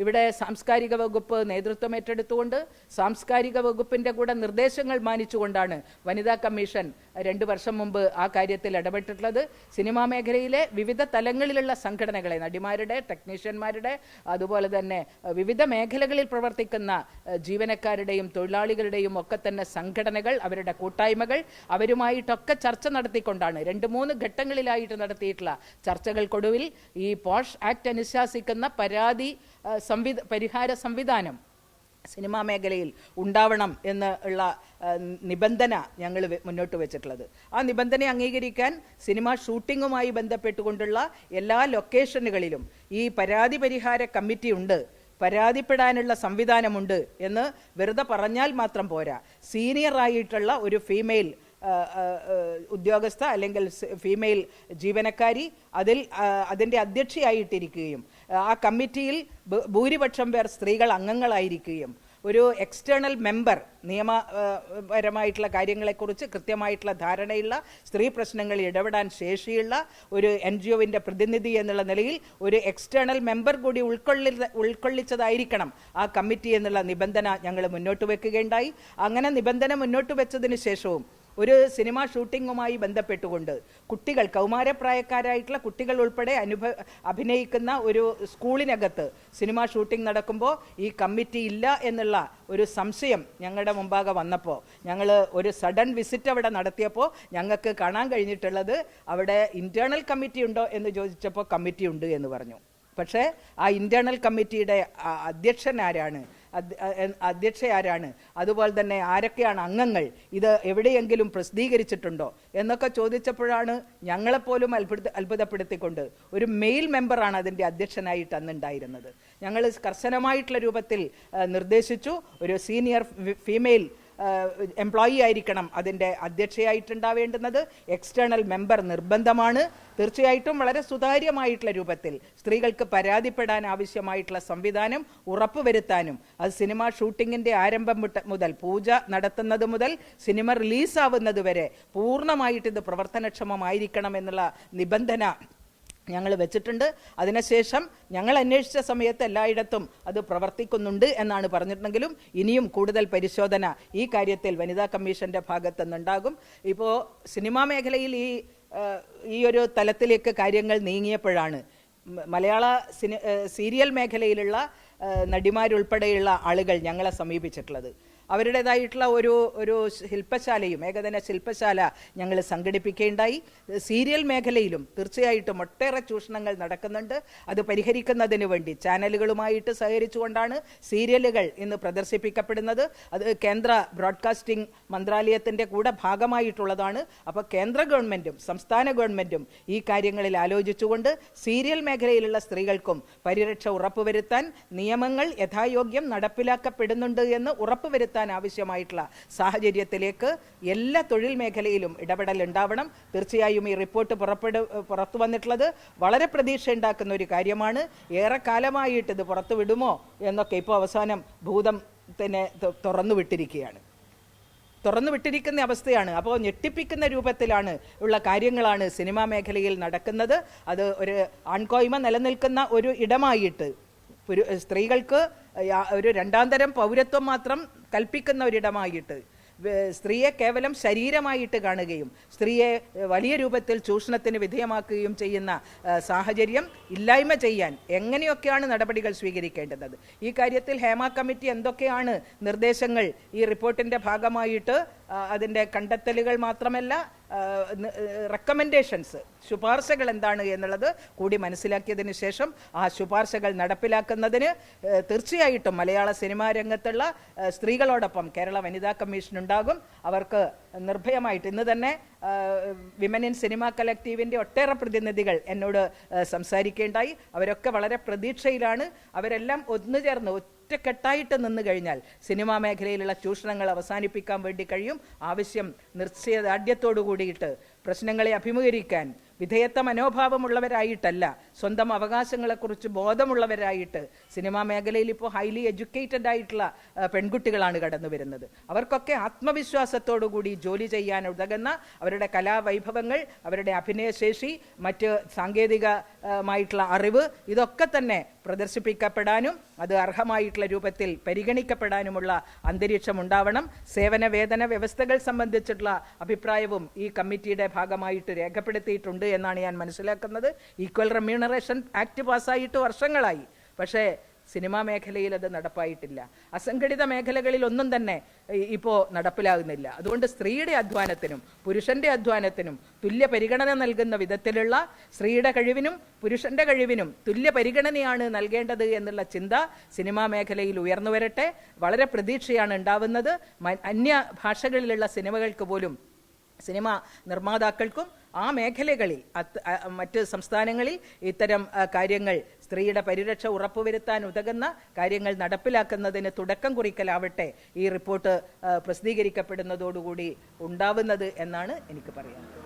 ഇവിടെ സാംസ്കാരിക വകുപ്പ് നേതൃത്വം ഏറ്റെടുത്തുകൊണ്ട് സാംസ്കാരിക വകുപ്പിന്റെ കൂടെ നിർദ്ദേശങ്ങൾ മാനിച്ചുകൊണ്ടാണ് വനിതാ കമ്മീഷൻ രണ്ട് വർഷം മുമ്പ് ആ കാര്യത്തിൽ ഇടപെട്ടിട്ടുള്ളത്. സിനിമാ മേഖലയിലെ വിവിധ തലങ്ങളിലുള്ള സംഘടനകളെ നടിമാരുടെ ടെക്നീഷ്യന്മാരുടെ അതുപോലെ തന്നെ വിവിധ മേഖലകളിൽ പ്രവർത്തിക്കുന്ന ജീവനക്കാരുടെയും തൊഴിലാളികളുടെയും ഒക്കെ തന്നെ സംഘടനകൾ അവരുടെ കൂട്ടായ്മകൾ അവരുമായിട്ടൊക്കെ ചർച്ച നടത്തിക്കൊണ്ടാണ് രണ്ട് മൂന്ന് ഘട്ടങ്ങളിലായിട്ട് നടത്തിയിട്ടുള്ള ചർച്ചകൾക്കൊടുവിൽ ഈ പോഷ് ആക്ട് അനുശാസിക്കുന്ന പരാതി സംവിധ പരിഹാര സംവിധാനം സിനിമാ മേഖലയിൽ ഉണ്ടാവണം എന്ന് ഉള്ള നിബന്ധന ഞങ്ങൾ മുന്നോട്ട് വെച്ചിട്ടുള്ളത്. ആ നിബന്ധന അംഗീകരിക്കാൻ സിനിമ ഷൂട്ടിങ്ങുമായി ബന്ധപ്പെട്ടുകൊണ്ടുള്ള എല്ലാ ലൊക്കേഷനുകളിലും ഈ പരാതി പരിഹാര കമ്മിറ്റി ഉണ്ട്. പരാതിപ്പെടാനുള്ള സംവിധാനമുണ്ട് എന്ന് വെറുതെ പറഞ്ഞാൽ മാത്രം പോരാ. സീനിയറായിട്ടുള്ള ഒരു ഫീമെയിൽ ഉദ്യോഗസ്ഥ അല്ലെങ്കിൽ ഫീമെയിൽ ജീവനക്കാരി അതിൽ അതിന്റെ അധ്യക്ഷയായിട്ടിരിക്കുകയും ആ കമ്മിറ്റിയിൽ ഭൂരിപക്ഷം പേർ സ്ത്രീകൾ അംഗങ്ങളായിരിക്കുകയും ഒരു എക്സ്റ്റേണൽ മെമ്പർ നിയമപരമായിട്ടുള്ള കാര്യങ്ങളെക്കുറിച്ച് കൃത്യമായിട്ടുള്ള ധാരണയുള്ള സ്ത്രീ പ്രശ്നങ്ങളിൽ ഇടപെടാൻ ശേഷിയുള്ള ഒരു എൻ ജി ഒവിന്റെ പ്രതിനിധി എന്നുള്ള നിലയിൽ ഒരു എക്സ്റ്റേണൽ മെമ്പർ കൂടി ഉൾക്കൊള്ളി ഉൾക്കൊള്ളിച്ചതായിരിക്കണം ആ കമ്മിറ്റി എന്നുള്ള നിബന്ധന ഞങ്ങൾ മുന്നോട്ട് വെക്കുകയുണ്ടായി. അങ്ങനെ നിബന്ധന മുന്നോട്ട് വെച്ചതിന് ശേഷവും ഒരു സിനിമാ ഷൂട്ടിങ്ങുമായി ബന്ധപ്പെട്ടുകൊണ്ട് കുട്ടികൾ കൗമാരപ്രായക്കാരായിട്ടുള്ള കുട്ടികൾ ഉൾപ്പെടെ അനുഭ അഭിനയിക്കുന്ന ഒരു സ്കൂളിനകത്ത് സിനിമാ ഷൂട്ടിംഗ് നടക്കുമ്പോൾ ഈ കമ്മിറ്റി ഇല്ല എന്നുള്ള ഒരു സംശയം ഞങ്ങളുടെ മുമ്പാകെ വന്നപ്പോൾ ഞങ്ങൾ ഒരു സഡൻ വിസിറ്റ് അവിടെ നടത്തിയപ്പോൾ ഞങ്ങൾക്ക് കാണാൻ കഴിഞ്ഞിട്ടുള്ളത് അവിടെ ഇന്റേർണൽ കമ്മിറ്റി ഉണ്ടോ എന്ന് ചോദിച്ചപ്പോൾ കമ്മിറ്റി ഉണ്ട് എന്ന് പറഞ്ഞു. പക്ഷേ ആ ഇന്റേർണൽ കമ്മിറ്റിയുടെ അധ്യക്ഷൻ ആരാണ്? അധ്യക്ഷ ആരാണ് അതുപോലെ തന്നെ ആരൊക്കെയാണ് അംഗങ്ങൾ? ഇത് എവിടെയെങ്കിലും പ്രസിദ്ധീകരിച്ചിട്ടുണ്ടോ? എന്നൊക്കെ ചോദിച്ചപ്പോഴാണ് ഞങ്ങളെപ്പോലും അത്ഭുത അത്ഭുതപ്പെടുത്തിക്കൊണ്ട് ഒരു മെയിൽ മെമ്പറാണ് അതിന്റെ അധ്യക്ഷനായിട്ട് അന്നുണ്ടായിരുന്നത് ഞങ്ങൾ കർശനമായിട്ടുള്ള രൂപത്തിൽ നിർദ്ദേശിച്ചു. ഒരു സീനിയർ ഫീമെയിൽ എംപ്ലോയി ആയിരിക്കണം അതിന്റെ അധ്യക്ഷയായിട്ടുണ്ടാവേണ്ടുന്നത്. എക്സ്റ്റേണൽ മെമ്പർ നിർബന്ധമാണ്. തീർച്ചയായിട്ടും വളരെ സുതാര്യമായിട്ടുള്ള രൂപത്തിൽ സ്ത്രീകൾക്ക് പരാതിപ്പെടാൻ ആവശ്യമായിട്ടുള്ള സംവിധാനം ഉറപ്പുവരുത്താനും അത് സിനിമ ഷൂട്ടിങ്ങിന്റെ ആരംഭം മുതൽ പൂജ നടത്തുന്നത് മുതൽ സിനിമ റിലീസാവുന്നത് വരെ പൂർണമായിട്ട് ഇത് പ്രവർത്തനക്ഷമമായിരിക്കണം എന്നുള്ള നിബന്ധന ഞങ്ങൾ വെച്ചിട്ടുണ്ട്. അതിനുശേഷം ഞങ്ങൾ അന്വേഷിച്ച സമയത്ത് എല്ലായിടത്തും അത് പ്രവർത്തിക്കുന്നുണ്ട് എന്നാണ് പറഞ്ഞിട്ടുണ്ടെങ്കിലും ഇനിയും കൂടുതൽ പരിശോധന ഈ കാര്യത്തിൽ വനിതാ കമ്മീഷന്റെ ഭാഗത്തു നിന്നുണ്ടാകും. ഇപ്പോൾ സിനിമാ മേഖലയിൽ ഈ ഈ ഒരു തലത്തിലേക്ക് കാര്യങ്ങൾ നീങ്ങിയപ്പോഴാണ് മലയാള സിനി സീരിയൽ മേഖലയിലുള്ള നടിമാരുൾപ്പെടെയുള്ള ആളുകൾ ഞങ്ങളെ സമീപിച്ചിട്ടുള്ളത്. അവരുടേതായിട്ടുള്ള ഒരു ഒരു ശില്പശാലയും ഏകദിന ശില്പശാല ഞങ്ങൾ സംഘടിപ്പിക്കുകയുണ്ടായി. സീരിയൽ മേഖലയിലും തീർച്ചയായിട്ടും ഒട്ടേറെ ചൂഷണങ്ങൾ നടക്കുന്നുണ്ട്. അത് പരിഹരിക്കുന്നതിന് വേണ്ടി ചാനലുകളുമായിട്ട് സഹകരിച്ചുകൊണ്ടാണ് സീരിയലുകൾ ഇന്ന് പ്രദർശിപ്പിക്കപ്പെടുന്നത്. അത് കേന്ദ്ര ബ്രോഡ്കാസ്റ്റിംഗ് മന്ത്രാലയത്തിന്റെ കൂടെ ഭാഗമായിട്ടുള്ളതാണ്. അപ്പോൾ കേന്ദ്ര ഗവൺമെന്റും സംസ്ഥാന ഗവൺമെന്റും ഈ കാര്യങ്ങളിൽ ആലോചിച്ചുകൊണ്ട് സീരിയൽ മേഖലയിലുള്ള സ്ത്രീകൾക്കും പരിരക്ഷ ഉറപ്പുവരുത്താൻ നിയമങ്ങൾ യഥായോഗ്യം നടപ്പിലാക്കപ്പെടുന്നുണ്ട് എന്ന് ഉറപ്പുവരുത്താൻ ആവശ്യമായിട്ടുള്ള സാഹചര്യത്തിലേക്ക് എല്ലാ തൊഴിൽ മേഖലയിലും ഇടപെടൽ ഉണ്ടാവണം. തീർച്ചയായും ഈ റിപ്പോർട്ട് പുറപ്പെടു പുറത്തു വന്നിട്ടുള്ളത് വളരെ പ്രതീക്ഷ ഉണ്ടാക്കുന്ന ഒരു കാര്യമാണ്. ഏറെ കാലമായിട്ട് ഇത് പുറത്തു വിടുമോ എന്നൊക്കെ ഇപ്പോൾ അവസാനം ഭൂതം തന്നെ തുറന്നു വിട്ടിരിക്കുകയാണ്. തുറന്നു വിട്ടിരിക്കുന്ന അവസ്ഥയാണ്. അപ്പോൾ ഞെട്ടിപ്പിക്കുന്ന രൂപത്തിലാണ് ഉള്ള കാര്യങ്ങളാണ് സിനിമാ മേഖലയിൽ നടക്കുന്നത്. അത് ഒരു ആൺകോയ്മ നിലനിൽക്കുന്ന ഒരു ഇടമായിട്ട് ഒരു സ്ത്രീകൾക്ക് ഒരു രണ്ടാം തരം പൗരത്വം മാത്രം കൽപ്പിക്കുന്ന ഒരിടമായിട്ട് സ്ത്രീയെ കേവലം ശരീരമായിട്ട് കാണുകയും സ്ത്രീയെ വലിയ രൂപത്തിൽ ചൂഷണത്തിന് വിധേയമാക്കുകയും ചെയ്യുന്ന സാഹചര്യം ഇല്ലായ്മ ചെയ്യാൻ എങ്ങനെയൊക്കെയാണ് നടപടികൾ സ്വീകരിക്കേണ്ടത്? ഈ കാര്യത്തിൽ ഹേമ കമ്മിറ്റി എന്തൊക്കെയാണ് നിർദ്ദേശങ്ങൾ? ഈ റിപ്പോർട്ടിന്റെ ഭാഗമായിട്ട് ആ, അതിന്റെ കണ്ടെത്തലുകൾ മാത്രമല്ല റെക്കമെൻഡേഷൻസ് ശുപാർശകൾ എന്താണ് എന്നുള്ളത് കൂടി മനസ്സിലാക്കിയതിന് ശേഷം ആ ശുപാർശകൾ നടപ്പിലാക്കുന്നതിന് തീർച്ചയായിട്ടും മലയാള സിനിമാ രംഗത്തുള്ള സ്ത്രീകളോടൊപ്പം കേരള വനിതാ കമ്മീഷൻ ഉണ്ടാകും. അവർക്ക് നിർഭയമായിട്ട് ഇന്ന് തന്നെ വിമൻ ഇൻ സിനിമ കലക്റ്റീവിന്റെ ഒട്ടേറെ പ്രതിനിധികൾ എന്നോട് സംസാരിക്കേണ്ടായി. അവരൊക്കെ വളരെ പ്രതീക്ഷയിലാണ്. അവരെല്ലാം ഒന്നുചേർന്ന് ഒറ്റക്കെട്ടായിട്ട് നിന്ന് കഴിഞ്ഞാൽ സിനിമാ മേഖലയിലുള്ള ചൂഷണങ്ങൾ അവസാനിപ്പിക്കാൻ വേണ്ടി കഴിയും. ആവശ്യം നിശ്ചയദാർഢ്യത്തോടു കൂടിയിട്ട് പ്രശ്നങ്ങളെ അഭിമുഖീകരിക്കാൻ വിധേയത്വ മനോഭാവമുള്ളവരായിട്ടല്ല സ്വന്തം അവകാശങ്ങളെക്കുറിച്ച് ബോധമുള്ളവരായിട്ട് സിനിമാ മേഖലയിൽ ഇപ്പോൾ ഹൈലി എഡ്യൂക്കേറ്റഡ് ആയിട്ടുള്ള പെൺകുട്ടികളാണ് കടന്നു വരുന്നത്. അവർക്കൊക്കെ ആത്മവിശ്വാസത്തോടുകൂടി ജോലി ചെയ്യാൻ ഉതകുന്ന അവരുടെ കലാവൈഭവങ്ങൾ അവരുടെ അഭിനയശേഷി മറ്റ് സാങ്കേതികമായിട്ടുള്ള അറിവ് ഇതൊക്കെ തന്നെ പ്രദർശിപ്പിക്കപ്പെടാനും അത് അർഹമായിട്ടുള്ള രൂപത്തിൽ പരിഗണിക്കപ്പെടാനുമുള്ള അന്തരീക്ഷം ഉണ്ടാവണം. സേവന വേതന വ്യവസ്ഥകൾ സംബന്ധിച്ചിട്ടുള്ള അഭിപ്രായവും ഈ കമ്മിറ്റിയുടെ ഭാഗമായിട്ട് രേഖപ്പെടുത്തിയിട്ടുണ്ട് എന്നാണ് ഞാൻ മനസ്സിലാക്കുന്നത്. ഈക്വൽ റെമ്യൂണറേഷൻ ആക്ട് പാസ്സായിട്ട് വർഷങ്ങളായി. പക്ഷേ സിനിമാ മേഖലയിൽ അത് നടപ്പായിട്ടില്ല. അസംഘടിത മേഖലകളിൽ ഒന്നും തന്നെ ഇപ്പോൾ നടപ്പിലാകുന്നില്ല. അതുകൊണ്ട് സ്ത്രീയുടെ അധ്വാനത്തിനും പുരുഷന്റെ അധ്വാനത്തിനും തുല്യ പരിഗണന നൽകുന്ന വിധത്തിലുള്ള സ്ത്രീയുടെ കഴിവിനും പുരുഷന്റെ കഴിവിനും തുല്യ പരിഗണനയാണ് നൽകേണ്ടത് എന്നുള്ള ചിന്ത സിനിമാ മേഖലയിൽ ഉയർന്നു വരട്ടെ. വളരെ പ്രതീക്ഷയാണ് ഉണ്ടാവുന്നത്. അന്യ ഭാഷകളിലുള്ള സിനിമകൾക്ക് പോലും സിനിമ നിർമ്മാതാക്കൾക്കും ആ മേഖലകളിൽ മറ്റ് സംസ്ഥാനങ്ങളിൽ ഇത്തരം കാര്യങ്ങൾ സ്ത്രീയുടെ പരിരക്ഷ ഉറപ്പുവരുത്താൻ ഉതകുന്ന കാര്യങ്ങൾ നടപ്പിലാക്കുന്നതിന് തുടക്കം കുറിക്കലാവട്ടെ ഈ റിപ്പോർട്ട് പ്രസിദ്ധീകരിക്കപ്പെടുന്നതോടുകൂടി ഉണ്ടാവുന്നത് എന്നാണ് എനിക്ക് പറയാനുള്ളത്.